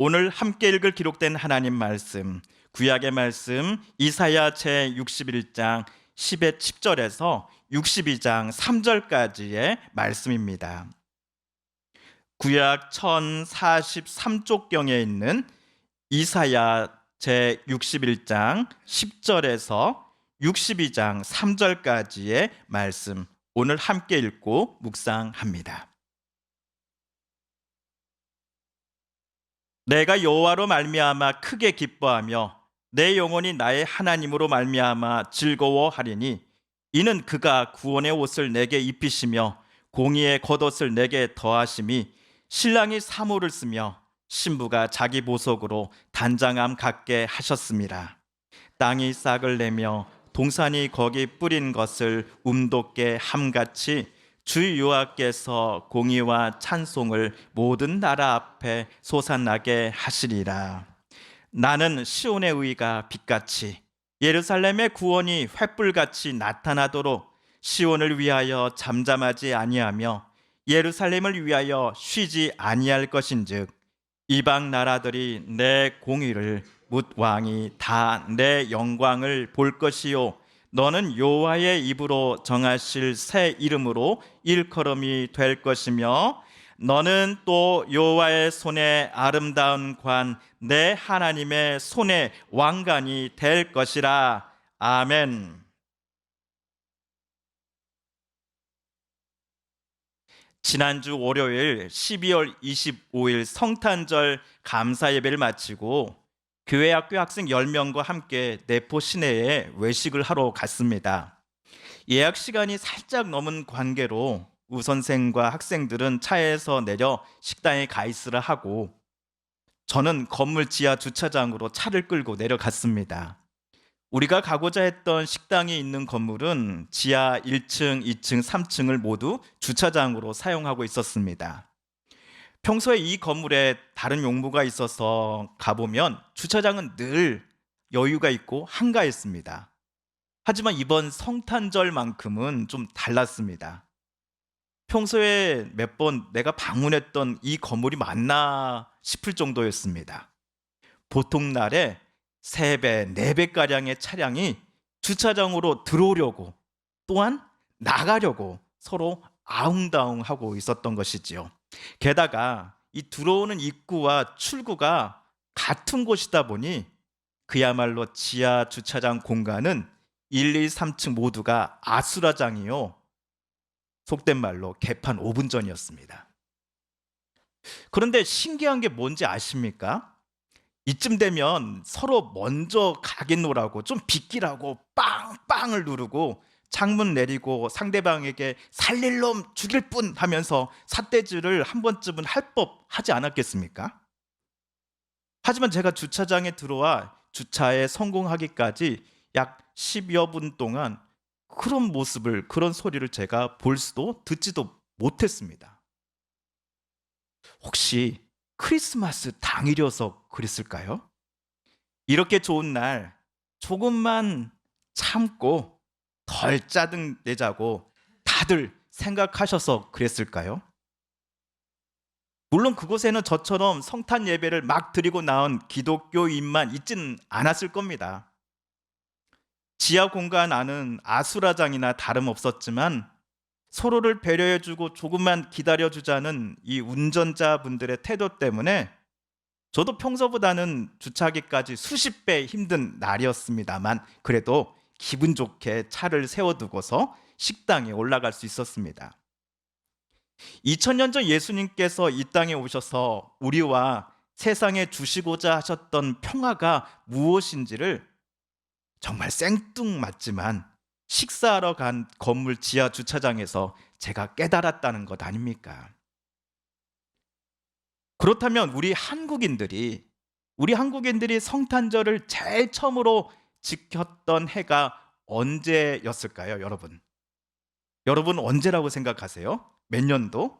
오늘 함께 읽을 기록된 하나님 말씀 구약의 말씀 이사야 제 61장 10의 10절에서 62장 3절까지의 말씀입니다. 구약 1043쪽경에 있는 이사야 제 61장 10절에서 62장 3절까지의 말씀 오늘 함께 읽고 묵상합니다. 내가 여호와로 말미암아 크게 기뻐하며 내 영혼이 나의 하나님으로 말미암아 즐거워하리니 이는 그가 구원의 옷을 내게 입히시며 공의의 겉옷을 내게 더하심이 신랑이 사모를 쓰며 신부가 자기 보석으로 단장함 갖게 하셨습니다. 땅이 싹을 내며 동산이 거기 뿌린 것을 움돋게 함같이 주 여호와께서 공의와 찬송을 모든 나라 앞에 솟아나게 하시리라. 나는 시온의 의가 빛같이 예루살렘의 구원이 횃불같이 나타나도록 시온을 위하여 잠잠하지 아니하며 예루살렘을 위하여 쉬지 아니할 것인즉 이방 나라들이 내 공의를 묻 왕이 다 내 영광을 볼 것이요 너는 여호와의 입으로 정하실 새 이름으로 일컬음이 될 것이며 너는 또 여호와의 손에 아름다운 관 내 하나님의 손에 왕관이 될 것이라 아멘. 지난주 월요일 12월 25일 성탄절 감사 예배를 마치고 교회 학교 학생 10명과 함께 내포 시내에 외식을 하러 갔습니다. 예약 시간이 살짝 넘은 관계로 우선생과 학생들은 차에서 내려 식당에 가 있으라 하고 저는 건물 지하 주차장으로 차를 끌고 내려갔습니다. 우리가 가고자 했던 식당이 있는 건물은 지하 1층, 2층, 3층을 모두 주차장으로 사용하고 있었습니다. 평소에 이 건물에 다른 용무가 있어서 가보면 주차장은 늘 여유가 있고 한가했습니다. 하지만 이번 성탄절만큼은 좀 달랐습니다. 평소에 몇 번 내가 방문했던 이 건물이 맞나 싶을 정도였습니다. 보통 날에 3배, 4배 가량의 차량이 주차장으로 들어오려고 또한 나가려고 서로 아웅다웅하고 있었던 것이지요. 게다가 이 들어오는 입구와 출구가 같은 곳이다 보니 그야말로 지하 주차장 공간은 1, 2, 3층 모두가 아수라장이요. 속된 말로 개판 5분 전이었습니다. 그런데 신기한 게 뭔지 아십니까? 이쯤 되면 서로 먼저 가겠노라고 좀 비키라고 빵빵을 누르고 창문 내리고 상대방에게 살릴 놈 죽일 뿐 하면서 삿대질을 한 번쯤은 할 법 하지 않았겠습니까? 하지만 제가 주차장에 들어와 주차에 성공하기까지 약 10여 분 동안 그런 모습을 그런 소리를 제가 볼 수도 듣지도 못했습니다. 혹시 크리스마스 당일이어서 그랬을까요? 이렇게 좋은 날 조금만 참고 덜 짜증 내자고 다들 생각하셔서 그랬을까요? 물론 그곳에는 저처럼 성탄 예배를 막 드리고 나온 기독교인만 있지는 않았을 겁니다. 지하 공간 안은 아수라장이나 다름없었지만 서로를 배려해주고 조금만 기다려주자는 이 운전자분들의 태도 때문에 저도 평소보다는 주차하기까지 수십 배 힘든 날이었습니다만 그래도 기분 좋게 차를 세워두고서 식당에 올라갈 수 있었습니다. 2000년 전 예수님께서 이 땅에 오셔서 우리와 세상에 주시고자 하셨던 평화가 무엇인지를 정말 생뚱맞지만 식사하러 간 건물 지하 주차장에서 제가 깨달았다는 것 아닙니까? 그렇다면 우리 한국인들이 우리 한국인들이 성탄절을 제일 처음으로 지켰던 해가 언제였을까요, 여러분? 여러분 언제라고 생각하세요? 몇 년도?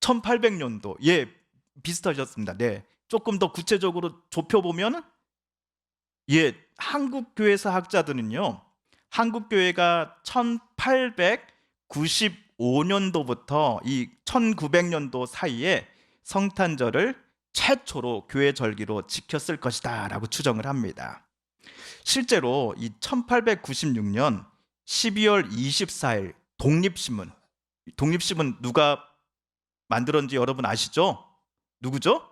1800년도. 예, 비슷하셨습니다. 네. 조금 더 구체적으로 좁혀 보면은 예, 한국 교회사 학자들은요. 한국 교회가 1895년도부터 이 1900년도 사이에 성탄절을 최초로 교회 절기로 지켰을 것이다라고 추정을 합니다. 실제로 이 1896년 12월 24일 독립신문 독립신문 누가 만들었는지 여러분 아시죠? 누구죠?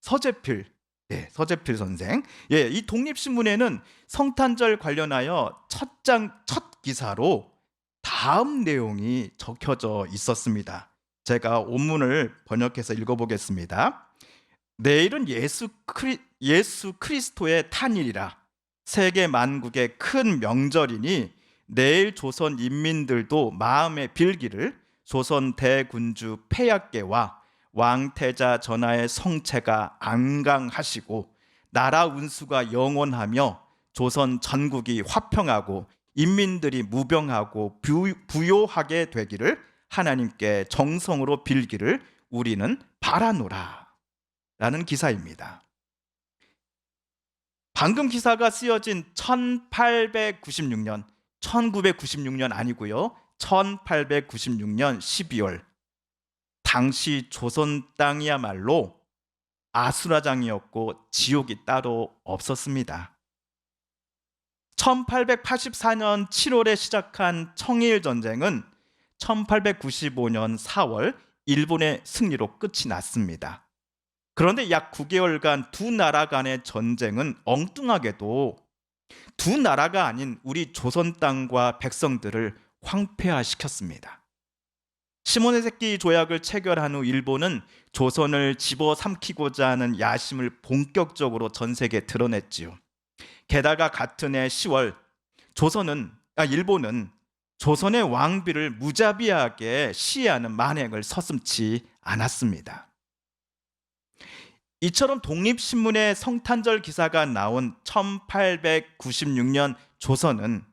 서재필. 예, 서재필 선생. 예, 이 독립신문에는 성탄절 관련하여 첫 장 첫 기사로 다음 내용이 적혀져 있었습니다. 제가 원문을 번역해서 읽어보겠습니다. 내일은 예수 크리, 예수 그리스도의 탄일이라. 세계 만국의 큰 명절이니 내일 조선 인민들도 마음의 빌기를 조선 대군주 폐약계와 왕태자 전하의 성체가 안강하시고 나라 운수가 영원하며 조선 전국이 화평하고 인민들이 무병하고 부- 부요하게 되기를 하나님께 정성으로 빌기를 우리는 바라노라 라는 기사입니다. 방금 기사가 쓰여진 1896년 1996년 아니고요. 1896년 12월 당시 조선 땅이야말로 아수라장이었고 지옥이 따로 없었습니다. 1884년 7월에 시작한 청일 전쟁은 1895년 4월 일본의 승리로 끝이 났습니다. 그런데 약 9개월간 두 나라 간의 전쟁은 엉뚱하게도 두 나라가 아닌 우리 조선 땅과 백성들을 황폐화시켰습니다. 시몬의 새끼 조약을 체결한 후 일본은 조선을 집어삼키고자 하는 야심을 본격적으로 전 세계에 드러냈지요. 게다가 같은 해 10월 조선은 아 일본은 조선의 왕비를 무자비하게 시해하는 만행을 서슴지 않았습니다. 이처럼 독립신문에 성탄절 기사가 나온 1896년 조선은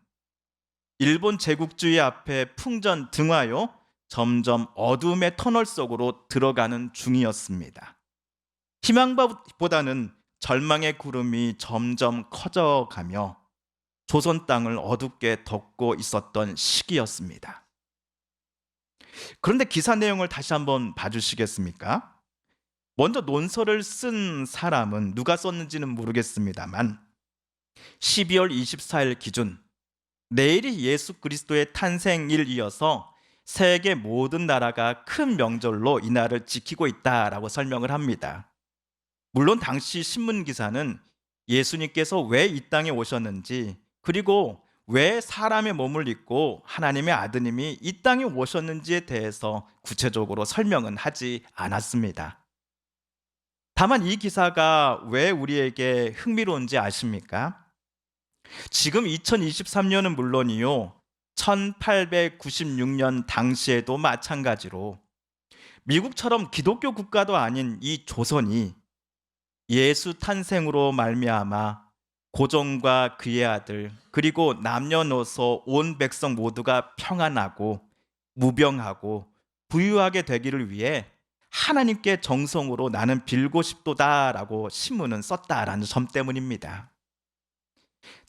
일본 제국주의 앞에 풍전 등하여 점점 어둠의 터널 속으로 들어가는 중이었습니다. 희망보다는 절망의 구름이 점점 커져가며 조선 땅을 어둡게 덮고 있었던 시기였습니다. 그런데 기사 내용을 다시 한번 봐주시겠습니까? 먼저 논설을 쓴 사람은 누가 썼는지는 모르겠습니다만 12월 24일 기준 내일이 예수 그리스도의 탄생일이어서 세계 모든 나라가 큰 명절로 이날을 지키고 있다라고 설명을 합니다. 물론 당시 신문 기사는 예수님께서 왜 이 땅에 오셨는지 그리고 왜 사람의 몸을 입고 하나님의 아드님이 이 땅에 오셨는지에 대해서 구체적으로 설명은 하지 않았습니다. 다만 이 기사가 왜 우리에게 흥미로운지 아십니까? 지금 2023년은 물론이요. 1896년 당시에도 마찬가지로 미국처럼 기독교 국가도 아닌 이 조선이 예수 탄생으로 말미암아 고종과 그의 아들 그리고 남녀노소 온 백성 모두가 평안하고 무병하고 부유하게 되기를 위해 하나님께 정성으로 나는 빌고 싶도다라고 신문은 썼다라는 점 때문입니다.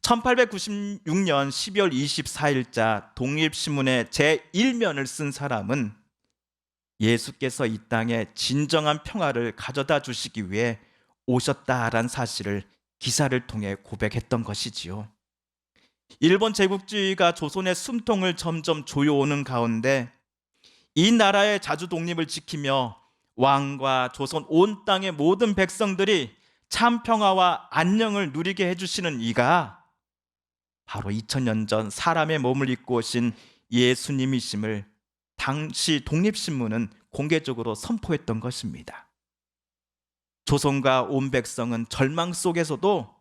1896년 12월 24일자 독립신문의 제1면을 쓴 사람은 예수께서 이 땅에 진정한 평화를 가져다 주시기 위해 오셨다라는 사실을 기사를 통해 고백했던 것이지요. 일본 제국주의가 조선의 숨통을 점점 조여오는 가운데 이 나라의 자주 독립을 지키며 왕과 조선 온 땅의 모든 백성들이 참 평화와 안녕을 누리게 해주시는 이가 바로 2000년 전 사람의 몸을 입고 오신 예수님이심을 당시 독립신문은 공개적으로 선포했던 것입니다. 조선과 온 백성은 절망 속에서도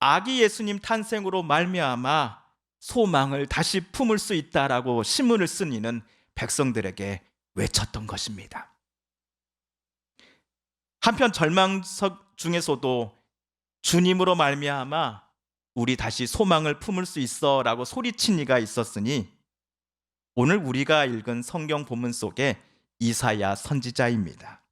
아기 예수님 탄생으로 말미암아 소망을 다시 품을 수 있다라고 신문을 쓴 이는 백성들에게 외쳤던 것입니다. 한편 절망석 중에서도 주님으로 말미암아 우리 다시 소망을 품을 수 있어라고 소리친 이가 있었으니 오늘 우리가 읽은 성경 본문 속에 이사야 선지자입니다.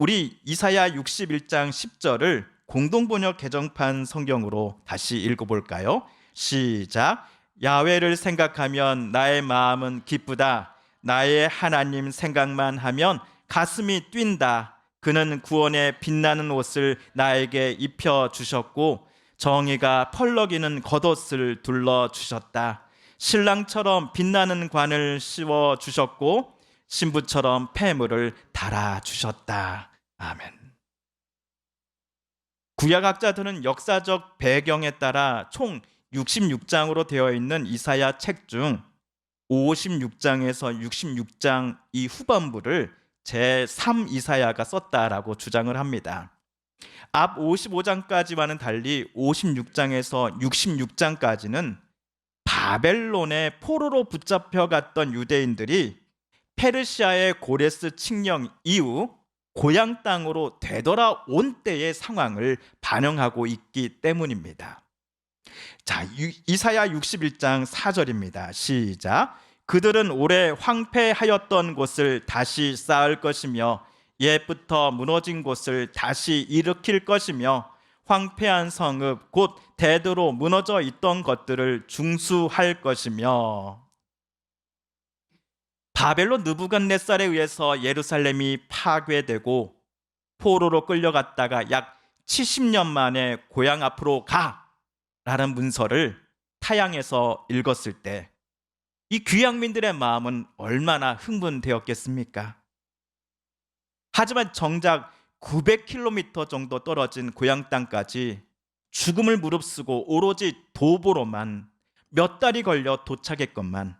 우리 이사야 61장 10절을 공동 번역 개정판 성경으로 다시 읽어 볼까요? 시작. 야외를 생각하면 나의 마음은 기쁘다. 나의 하나님 생각만 하면 가슴이 뛴다. 그는 구원의 빛나는 옷을 나에게 입혀 주셨고 정의가 펄럭이는 겉옷을 둘러 주셨다. 신랑처럼 빛나는 관을 씌워 주셨고 신부처럼 폐물을 달아 주셨다. 아멘. 구약학자들은 역사적 배경에 따라 총 66장으로 되어 있는 이사야 책 중 56장에서 66장 이 후반부를 제3 이사야가 썼다라고 주장을 합니다. 앞 55장까지와는 달리 56장에서 66장까지는 바벨론의 포로로 붙잡혀 갔던 유대인들이 페르시아의 고레스 칙령 이후 고향 땅으로 되돌아온 때의 상황을 반영하고 있기 때문입니다. 자, 유- 이사야 61장 4절입니다. 시작. 그들은 오래 황폐하였던 곳을 다시 쌓을 것이며 옛부터 무너진 곳을 다시 일으킬 것이며 황폐한 성읍 곧 대대로 무너져 있던 것들을 중수할 것이며. 바벨론 느부갓네살에 의해서 예루살렘이 파괴되고 포로로 끌려갔다가 약 70년 만에 고향 앞으로 가라는 문서를 타양에서 읽었을 때 이 귀양민들의 마음은 얼마나 흥분되었겠습니까? 하지만 정작 900km 정도 떨어진 고향 땅까지 죽음을 무릅쓰고 오로지 도보로만 몇 달이 걸려 도착했건만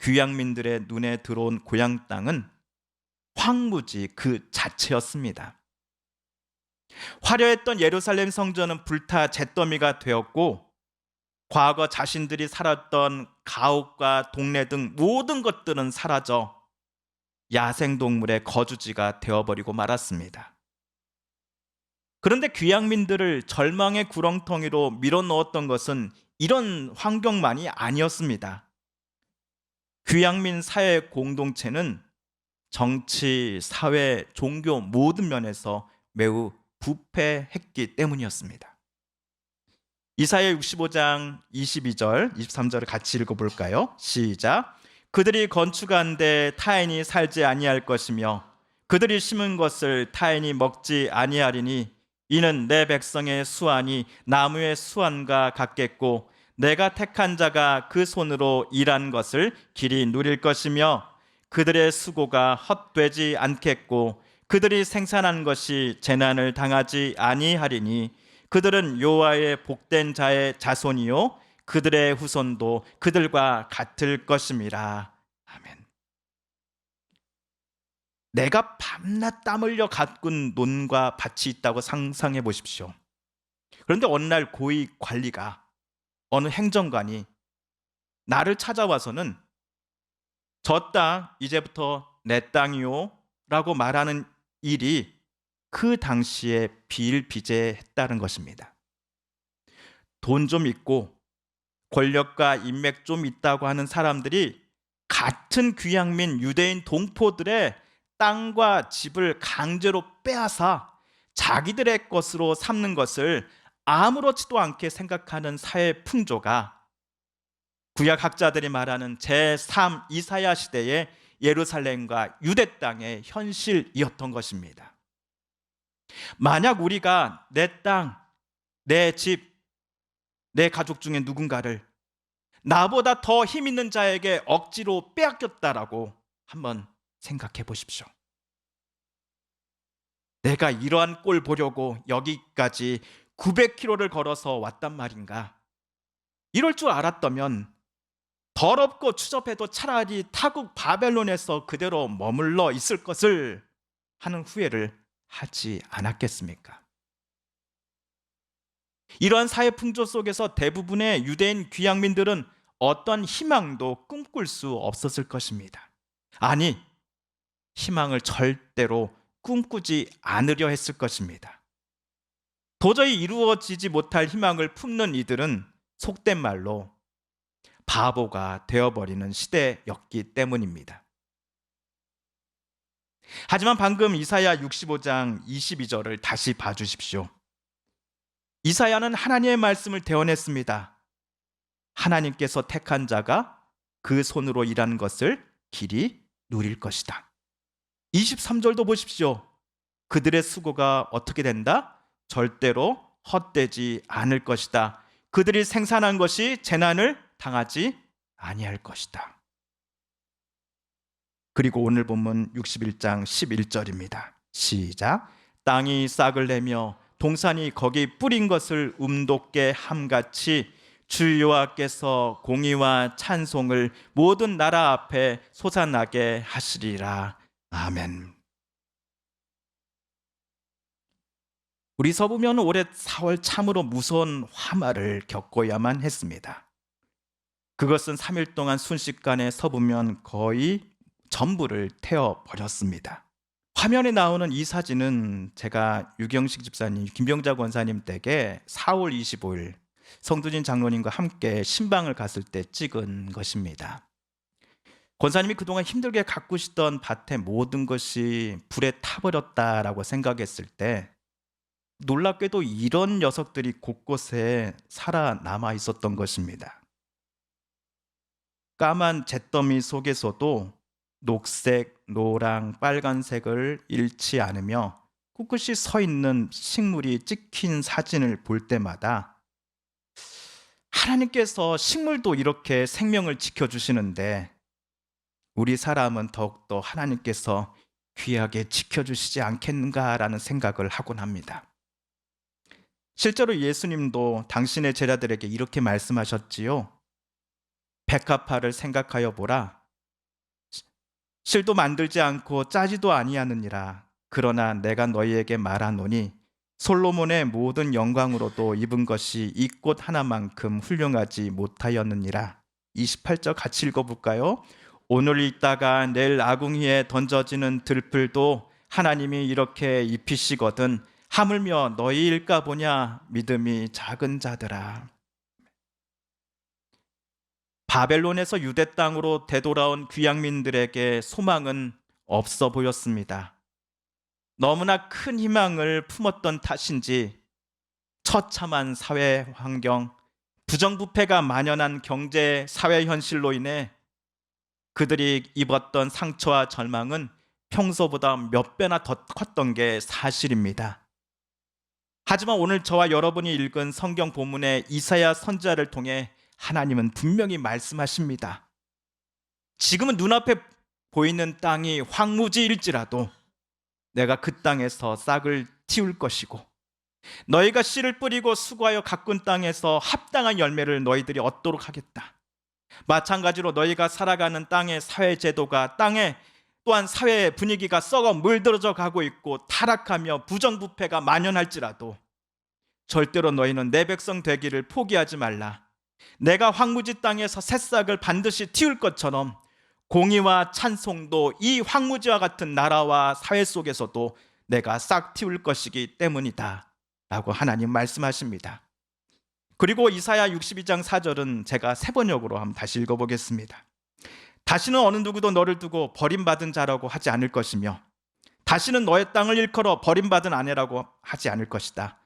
귀양민들의 눈에 들어온 고향 땅은 황무지 그 자체였습니다. 화려했던 예루살렘 성전은 불타 잿더미가 되었고 과거 자신들이 살았던 가옥과 동네 등 모든 것들은 사라져 야생동물의 거주지가 되어버리고 말았습니다. 그런데 귀양민들을 절망의 구렁텅이로 밀어넣었던 것은 이런 환경만이 아니었습니다. 귀양민 사회 공동체는 정치, 사회, 종교 모든 면에서 매우 부패했기 때문이었습니다. 이사야 65장 22절, 23절을 같이 읽어볼까요? 시작. 그들이 건축한 데 타인이 살지 아니할 것이며 그들이 심은 것을 타인이 먹지 아니하리니 이는 내 백성의 수완이 나무의 수완과 같겠고 내가 택한 자가 그 손으로 일한 것을 길이 누릴 것이며 그들의 수고가 헛되지 않겠고 그들이 생산한 것이 재난을 당하지 아니하리니 그들은 여호와의 복된 자의 자손이요 그들의 후손도 그들과 같을 것임이라. 아멘. 내가 밤낮 땀 흘려 가꾼 논과 밭이 있다고 상상해 보십시오. 그런데 어느 날 고위 관리가 어느 행정관이 나를 찾아와서는 저 땅 이제부터 내 땅이요 라고 말하는 일이 그 당시에 비일비재했다는 것입니다. 돈 좀 있고 권력과 인맥 좀 있다고 하는 사람들이 같은 귀양민 유대인 동포들의 땅과 집을 강제로 빼앗아 자기들의 것으로 삼는 것을 아무렇지도 않게 생각하는 사회 풍조가 구약 학자들이 말하는 제3 이사야 시대의 예루살렘과 유대 땅의 현실이었던 것입니다. 만약 우리가 내 땅, 내 집, 내 가족 중에 누군가를 나보다 더 힘 있는 자에게 억지로 빼앗겼다라고 한번 생각해 보십시오. 내가 이러한 꼴 보려고 여기까지 900km를 걸어서 왔단 말인가? 이럴 줄 알았다면 더럽고 추접해도 차라리 타국 바벨론에서 그대로 머물러 있을 것을 하는 후회를 하지 않았겠습니까? 이러한 사회 풍조 속에서 대부분의 유대인 귀양민들은 어떤 희망도 꿈꿀 수 없었을 것입니다. 아니, 희망을 절대로 꿈꾸지 않으려 했을 것입니다. 도저히 이루어지지 못할 희망을 품는 이들은 속된 말로 바보가 되어버리는 시대였기 때문입니다. 하지만 방금 이사야 65장 22절을 다시 봐주십시오. 이사야는 하나님의 말씀을 대언했습니다. 하나님께서 택한 자가 그 손으로 일한 것을 길이 누릴 것이다. 23절도 보십시오. 그들의 수고가 어떻게 된다? 절대로 헛되지 않을 것이다. 그들이 생산한 것이 재난을 당하지 아니할 것이다. 그리고 오늘 본문 61장 11절입니다. 시작. 땅이 싹을 내며 동산이 거기 뿌린 것을 음돋게 함같이 주 여호와께서 공의와 찬송을 모든 나라 앞에 솟아나게 하시리라. 아멘. 우리 서부면 올해 4월 참으로 무서운 화마를 겪어야만 했습니다. 그것은 3일 동안 순식간에 서부면 거의 전부를 태워 버렸습니다. 화면에 나오는 이 사진은 제가 유경식 집사님, 김병자 권사님 댁에 4월 25일 성두진 장로님과 함께 신방을 갔을 때 찍은 것입니다. 권사님이 그동안 힘들게 가꾸시던 밭의 모든 것이 불에 타버렸다라고 생각했을 때 놀랍게도 이런 녀석들이 곳곳에 살아남아 있었던 것입니다. 까만 잿더미 속에서도 녹색, 노랑, 빨간색을 잃지 않으며 꿋꿋이 서 있는 식물이 찍힌 사진을 볼 때마다 하나님께서 식물도 이렇게 생명을 지켜주시는데 우리 사람은 더욱더 하나님께서 귀하게 지켜주시지 않겠는가라는 생각을 하곤 합니다. 실제로 예수님도 당신의 제자들에게 이렇게 말씀하셨지요. 백합화를 생각하여 보라. 실도 만들지 않고 짜지도 아니하느니라. 그러나 내가 너희에게 말하노니 솔로몬의 모든 영광으로도 입은 것이 이 꽃 하나만큼 훌륭하지 못하였느니라. 28절 같이 읽어볼까요? 오늘 읽다가 내일 아궁이에 던져지는 들풀도 하나님이 이렇게 입히시거든 하물며 너희일까 보냐 믿음이 작은 자들아. 바벨론에서 유대 땅으로 되돌아온 귀양민들에게 소망은 없어 보였습니다. 너무나 큰 희망을 품었던 탓인지 처참한 사회 환경, 부정부패가 만연한 경제 사회 현실로 인해 그들이 입었던 상처와 절망은 평소보다 몇 배나 더 컸던 게 사실입니다. 하지만 오늘 저와 여러분이 읽은 성경 본문의 이사야 선지자를 통해 하나님은 분명히 말씀하십니다. 지금은 눈앞에 보이는 땅이 황무지일지라도 내가 그 땅에서 싹을 틔울 것이고 너희가 씨를 뿌리고 수고하여 가꾼 땅에서 합당한 열매를 너희들이 얻도록 하겠다. 마찬가지로 너희가 살아가는 땅의 사회 제도가 땅에 또한 사회 분위기가 썩어 물들어져 가고 있고 타락하며 부정부패가 만연할지라도 절대로 너희는 내 백성 되기를 포기하지 말라. 내가 황무지 땅에서 새싹을 반드시 틔울 것처럼 공의와 찬송도 이 황무지와 같은 나라와 사회 속에서도 내가 싹 틔울 것이기 때문이다. 라고 하나님 말씀하십니다. 그리고 이사야 62장 4절은 제가 세 번역으로 한번 다시 읽어보겠습니다. 다시는 어느 누구도 너를 두고 버림받은 자라고 하지 않을 것이며 다시는 너의 땅을 일컬어 버림받은 아내라고 하지 않을 것이다.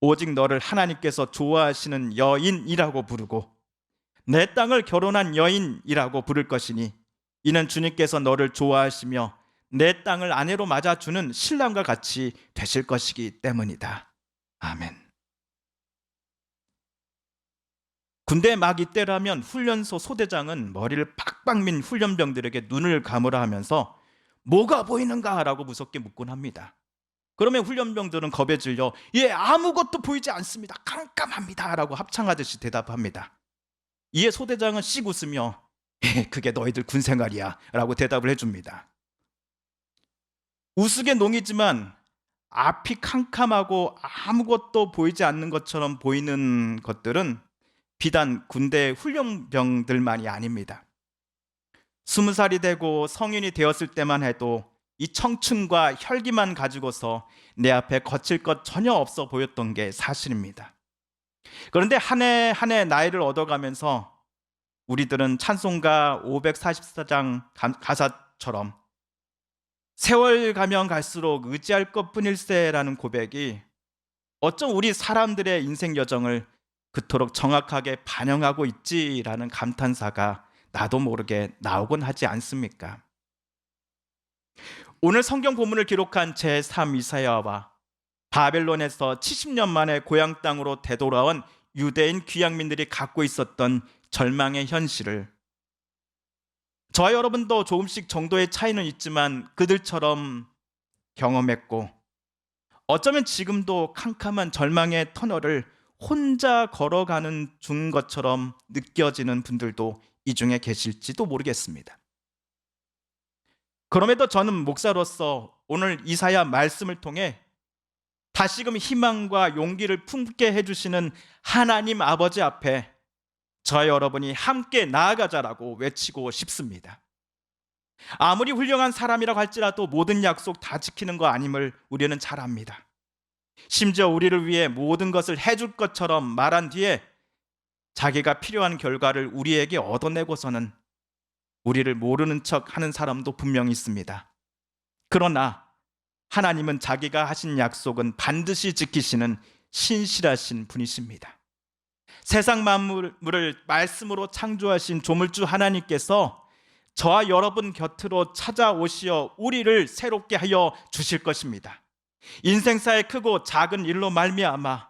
오직 너를 하나님께서 좋아하시는 여인이라고 부르고 내 땅을 결혼한 여인이라고 부를 것이니 이는 주님께서 너를 좋아하시며 내 땅을 아내로 맞아주는 신랑과 같이 되실 것이기 때문이다. 아멘. 군대 막 이때라면 훈련소 소대장은 머리를 팍팍 민 훈련병들에게 눈을 감으라 하면서 뭐가 보이는가라고 무섭게 묻곤 합니다. 그러면 훈련병들은 겁에 질려 예 아무것도 보이지 않습니다. 깜깜합니다 라고 합창하듯이 대답합니다. 이에 소대장은 씩 웃으며 예, 그게 너희들 군 생활이야 라고 대답을 해줍니다. 우스개 농이지만 앞이 캄캄하고 아무것도 보이지 않는 것처럼 보이는 것들은 비단 군대 훈련병들만이 아닙니다. 스무 살이 되고 성인이 되었을 때만 해도 이 청춘과 혈기만 가지고서 내 앞에 거칠 것 전혀 없어 보였던 게 사실입니다. 그런데 한 해 한 해 나이를 얻어가면서 우리들은 찬송가 544장 가사처럼 세월 가면 갈수록 의지할 것 뿐일세라는 고백이 어쩜 우리 사람들의 인생 여정을 그토록 정확하게 반영하고 있지라는 감탄사가 나도 모르게 나오곤 하지 않습니까? 오늘 성경 본문을 기록한 제3 이사야와 바벨론에서 70년 만에 고향 땅으로 되돌아온 유대인 귀향민들이 갖고 있었던 절망의 현실을 저와 여러분도 조금씩 정도의 차이는 있지만 그들처럼 경험했고 어쩌면 지금도 캄캄한 절망의 터널을 혼자 걸어가는 중 것처럼 느껴지는 분들도 이 중에 계실지도 모르겠습니다. 그럼에도 저는 목사로서 오늘 이사야 말씀을 통해 다시금 희망과 용기를 품게 해주시는 하나님 아버지 앞에 저 여러분이 함께 나아가자라고 외치고 싶습니다. 아무리 훌륭한 사람이라고 할지라도 모든 약속 다 지키는 거 아님을 우리는 잘 압니다. 심지어 우리를 위해 모든 것을 해줄 것처럼 말한 뒤에 자기가 필요한 결과를 우리에게 얻어내고서는 우리를 모르는 척 하는 사람도 분명히 있습니다. 그러나 하나님은 자기가 하신 약속은 반드시 지키시는 신실하신 분이십니다. 세상 만물을 말씀으로 창조하신 조물주 하나님께서 저와 여러분 곁으로 찾아오시어 우리를 새롭게 하여 주실 것입니다. 인생사의 크고 작은 일로 말미암아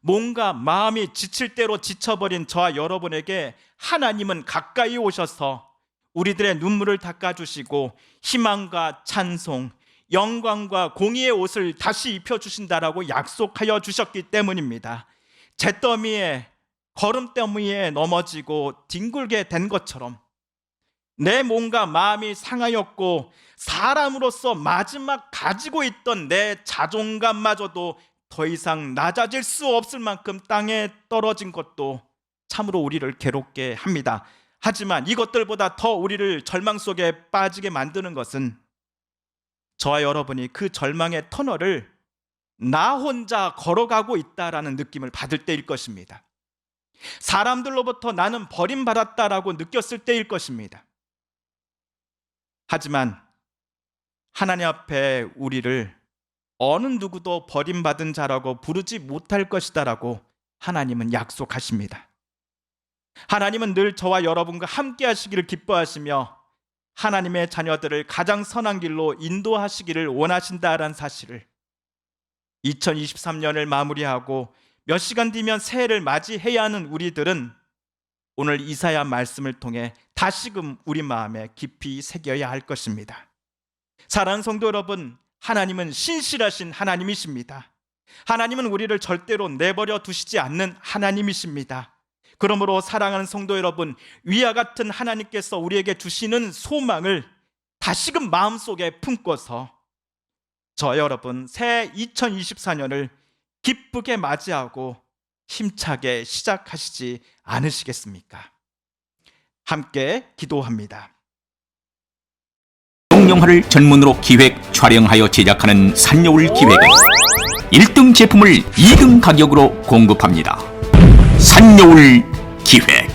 뭔가 마음이 지칠 대로 지쳐버린 저와 여러분에게 하나님은 가까이 오셔서 우리들의 눈물을 닦아주시고 희망과 찬송, 영광과 공의의 옷을 다시 입혀주신다라고 약속하여 주셨기 때문입니다. 잿더미에 걸음더미에 넘어지고 뒹굴게 된 것처럼 내 몸과 마음이 상하였고 사람으로서 마지막 가지고 있던 내 자존감마저도 더 이상 낮아질 수 없을 만큼 땅에 떨어진 것도 참으로 우리를 괴롭게 합니다. 하지만 이것들보다 더 우리를 절망 속에 빠지게 만드는 것은 저와 여러분이 그 절망의 터널을 나 혼자 걸어가고 있다라는 느낌을 받을 때일 것입니다. 사람들로부터 나는 버림받았다라고 느꼈을 때일 것입니다. 하지만 하나님 앞에 우리를 어느 누구도 버림받은 자라고 부르지 못할 것이다라고 하나님은 약속하십니다. 하나님은 늘 저와 여러분과 함께 하시기를 기뻐하시며 하나님의 자녀들을 가장 선한 길로 인도하시기를 원하신다라는 사실을 2023년을 마무리하고 몇 시간 뒤면 새해를 맞이해야 하는 우리들은 오늘 이사야 말씀을 통해 다시금 우리 마음에 깊이 새겨야 할 것입니다. 사랑하는 성도 여러분, 하나님은 신실하신 하나님이십니다. 하나님은 우리를 절대로 내버려 두시지 않는 하나님이십니다. 그러므로 사랑하는 성도 여러분, 위와 같은 하나님께서 우리에게 주시는 소망을 다시금 마음속에 품고서 저 여러분 새 2024년을 기쁘게 맞이하고 힘차게 시작하시지 않으시겠습니까? 함께 기도합니다. 영화를 전문으로 기획, 촬영하여 제작하는 산여울 기획은 1등 제품을 2등 가격으로 공급합니다. 산여울 기획